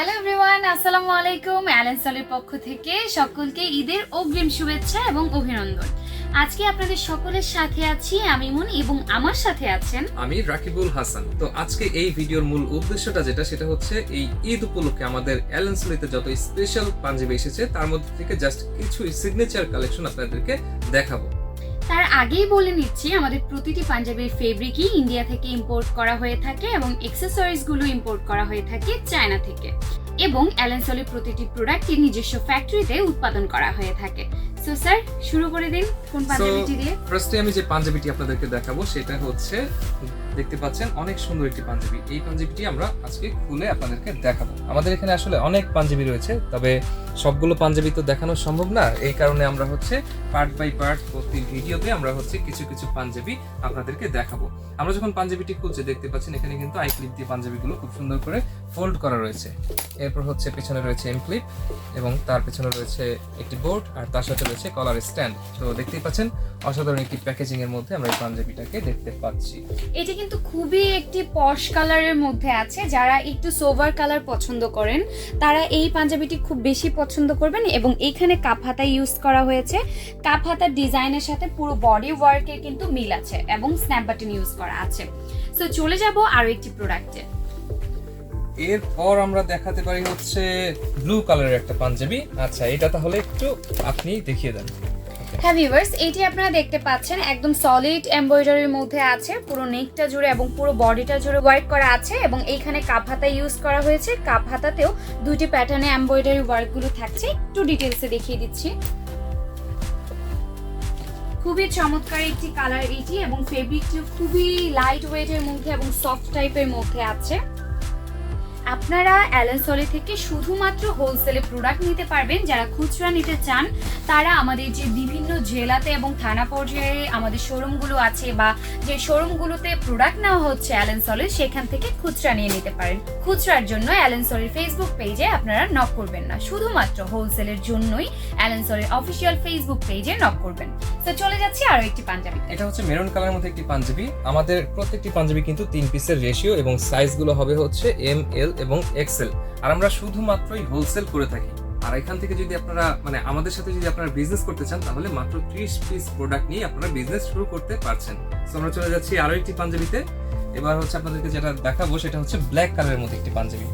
Hello everyone আসসালামু আলাইকুম Allen সলের পক্ষ থেকে সকলকে ঈদের অগ্রিম শুভেচ্ছা এবং অভিনন্দন। আজকে আপনাদের সকলের সাথে আছি আমি মুন এবং আমার সাথে আছেন আমি রাকিবুল হাসান। তো আজকে এই ভিডিওর মূল উদ্দেশ্যটা যেটা, সেটা হচ্ছে এই ঈদ উপলক্ষে আমাদের অ্যালেন্সলিতে যত স্পেশাল পাঞ্জাবি এসেছে, তার মধ্যে থেকে জাস্ট কিছু সিগনেচার কালেকশন আপনাদেরকে দেখাবো। তার আগেই বলে নিচ্ছি, আমাদের প্রতিটি পাঞ্জাবির ফেব্রিকই ইন্ডিয়া থেকে ইম্পোর্ট করা হয়ে থাকে এবং এক্সেসরিজগুলো ইম্পোর্ট করা হয়ে থাকে চায়না থেকে। এবং অ্যালেন্সলের প্রতিটি প্রোডাক্টই নিজস্ব ফ্যাক্টরিতে উৎপাদন করা হয়ে থাকে। সো স্যার শুরু করে দিন কোন পাঞ্জাবিটি দিয়ে। ফার্স্টে আমি যে পাঞ্জাবিটি আপনাদেরকে দেখাবো সেটা হচ্ছে দেখতে পাচ্ছেন অনেক সুন্দর একটি পাঞ্জাবি। এই পাঞ্জাবিটি আমরা আজকে খুলে আপনাদেরকে দেখাবো। আমাদের এখানে আসলে অনেক পাঞ্জাবি রয়েছে তবে সবগুলো পাঞ্জাবি তো দেখানো সম্ভব না। এই কারণে আমরা হচ্ছে পার্ট বাই পার্ট প্রতি ভিডিওতে আমরা হচ্ছে কিছু কিছু পাঞ্জাবি আপনাদেরকে দেখাবো। আমরা যখন পাঞ্জাবিটি খুলছে দেখতে পাচ্ছেন এখানে কিন্তু আই ক্লিপ দিয়ে পাঞ্জাবিগুলো খুব সুন্দর করে ফোল্ড করা রয়েছে। এরপর হচ্ছে পেছনে রয়েছে এম ক্লিপ এবং তার পেছনে রয়েছে একটি বোর্ড আর তার সাথে রয়েছে কলার স্ট্যান্ড তো দেখতেই পাচ্ছেন, অসাধারণ একটি প্যাকেজিং এর মধ্যে আমরা এই পাঞ্জাবিটাকে দেখতে পাচ্ছি। এটি কিন্তু খুবই একটি পশ কালারের মধ্যে আছে। যারা একটু সোভার কালার পছন্দ করেন, তারা এই পাঞ্জাবিটি খুব বেশি পছন্দ করবেন এবং এখানে কাপ হাতা ইউজ করা হয়েছে। কাপ হাতার ডিজাইনের সাথে পুরো বডি ওয়ার্কের কিন্তু মিল আছে এবং স্ন্যাপ বাটন ইউজ করা আছে। সো চলে যাব আরও একটি প্রোডাক্টে এরপর আমরা দেখাতে পারি হচ্ছে ব্লু কালারের একটা পাঞ্জাবি। আচ্ছা এটা তাহলে একটু আপনি দেখিয়ে দেন। হ্যাঁ ভিউয়ার্স এটি আপনারা দেখতে পাচ্ছেন, একদম সলিড এমব্রয়ডারির মধ্যে আছে, পুরো নেকটা জুড়ে এবং পুরো বডিটা জুড়ে ওয়ার্ক করা আছে এবং এইখানে কাপ হাতা ইউজ করা হয়েছে। কাপ হাতাতেও দুইটি প্যাটার্নে এমব্রয়ডারি ওয়ার্কগুলো থাকছে। একটু ডিটেলসে দেখিয়ে দিচ্ছি। খুবই চমৎকার একটি কালার এটি এবং ফেব্রিকটিও খুবই লাইট ওয়েটের মধ্যে এবং সফট টাইপের মধ্যে আছে। আপনারা অ্যালেন সলি থেকে শুধুমাত্র হোলসেলে প্রোডাক্ট নিতে পারবেন। যারা খুচরা নিতে চান, তারা আমাদের যে বিভিন্ন জেলাতে এবং থানা পর্যায়ে আমাদের শোরুমগুলো আছে বা যে শোরুমগুলোতে প্রোডাক্ট নেওয়া হচ্ছে অ্যালেন সলের সেখান থেকে খুচরা নিয়ে নিতে পারেন। খুচরার জন্য অ্যালেন সলের ফেসবুক পেজে আপনারা নক করবেন না। শুধুমাত্র হোলসেলের জন্যই অ্যালেন সলের অফিসিয়াল ফেসবুক পেজে নক করবেন। তো চলে যাচ্ছি আরও একটি পাঞ্জাবি। এটা হচ্ছে মেরুন কালারের মধ্যে একটি পাঞ্জাবি। আমাদের প্রত্যেকটি পাঞ্জাবি কিন্তু তিন পিসের রেশিও এবং সাইজগুলো হবে হচ্ছে এম এল এবং এক্সেল আর আমরা শুধুমাত্রই হোলসেল করে থাকি। আর এখান থেকে যদি আপনারা মানে আমাদের সাথে যদি আপনারা বিজনেস করতে চান, তাহলে মাত্র ত্রিশ পিস প্রোডাক্ট নিয়ে আপনারা বিজনেস শুরু করতে পারছেন। তো আমরা চলে যাচ্ছি আরও একটি পাঞ্জাবিতে। এবার হচ্ছে আপনাদেরকে যেটা দেখাবো, সেটা হচ্ছে ব্ল্যাক কালারের মধ্যে একটি পাঞ্জাবি।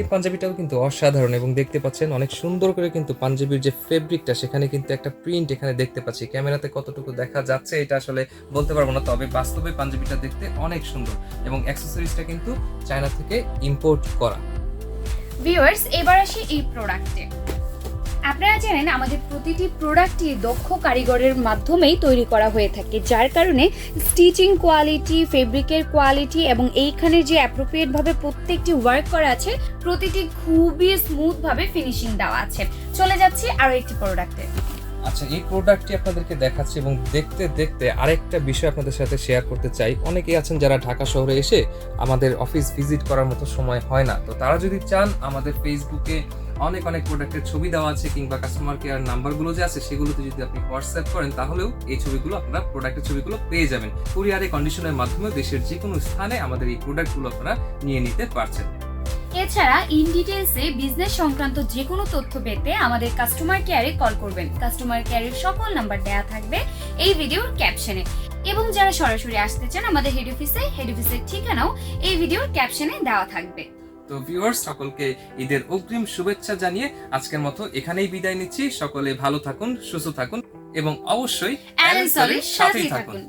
এই পাঞ্জাবিটাও কিন্তু অসাধারণ এবং দেখতে পাচ্ছেন অনেক সুন্দর করে কিন্তু পাঞ্জাবির যে ফেব্রিকটা সেখানে কিন্তু একটা প্রিন্ট এখানে দেখতে পাচ্ছি। ক্যামেরাতে কতটুকু দেখা যাচ্ছে এটা আসলে বলতে পারব না, তবে বাস্তবে পাঞ্জাবিটা দেখতে অনেক সুন্দর এবং অ্যাক্সেসরিজটা কিন্তু চায়না থেকে ইম্পোর্ট করা। ভিউয়ার্স এবার আসি এই প্রোডাক্টে আপনারা জানেন, আমাদের প্রতিটি প্রোডাক্টই দক্ষ কারিগরের মাধ্যমেই তৈরি করা হয়ে থাকে। যার কারণে স্টিচিং কোয়ালিটি ফেব্রিকের কোয়ালিটি এবং এইখানে যে অ্যাপ্রোপ্রিয়েট ভাবে প্রত্যেকটি ওয়ার্ক করা আছে, প্রতিটি খুবই স্মুথ ভাবে ফিনিশিং দেওয়া আছে। চলে যাচ্ছি আরও একটি প্রোডাক্টে আচ্ছা এই প্রোডাক্টটি আপনাদেরকে দেখাচ্ছি এবং দেখতে দেখতে আরেকটা বিষয় আপনাদের সাথে শেয়ার করতে চাই। অনেকেই আছেন যারা ঢাকা শহরে এসে আমাদের অফিস ভিজিট করার মতো সময় হয় না। তো তারা যদি চান আমাদের ফেসবুকে অনেক অনেক প্রোডাক্টের ছবি দেওয়া আছে কিংবা কাস্টমার কেয়ার নাম্বারগুলো যে আছে সেগুলোতে যদি আপনি হোয়াটসঅ্যাপ করেন, তাহলেও এই ছবিগুলো আপনারা প্রোডাক্টের ছবিগুলো পেয়ে যাবেন। কুরিয়ারে কন্ডিশনের মাধ্যমে দেশের যে কোনো স্থানে আমাদের এই প্রোডাক্টগুলো আপনারা নিয়ে নিতে পারছেন। এছাড়া ইন ডিটেলসে বিজনেস সংক্রান্ত যে কোনো তথ্য পেতে আমাদের কাস্টমার কেয়ারে কল করবেন। কাস্টমার কেয়ারের সকল নাম্বার দেয়া থাকবে এই ভিডিওর ক্যাপশনে এবং যারা সরাসরি আসতে চান, আমাদের হেড অফিসে হেড অফিসের ঠিকানাও এই ভিডিওর ক্যাপশনে দেওয়া থাকবে। তো ভিউয়ার্স সকলকে ঈদের অগ্রিম শুভেচ্ছা জানিয়ে আজকের মতো এখানেই বিদায় নিচ্ছি। সকলে ভালো থাকুন সুস্থ থাকুন এবং অবশ্যই সাথেই থাকুন।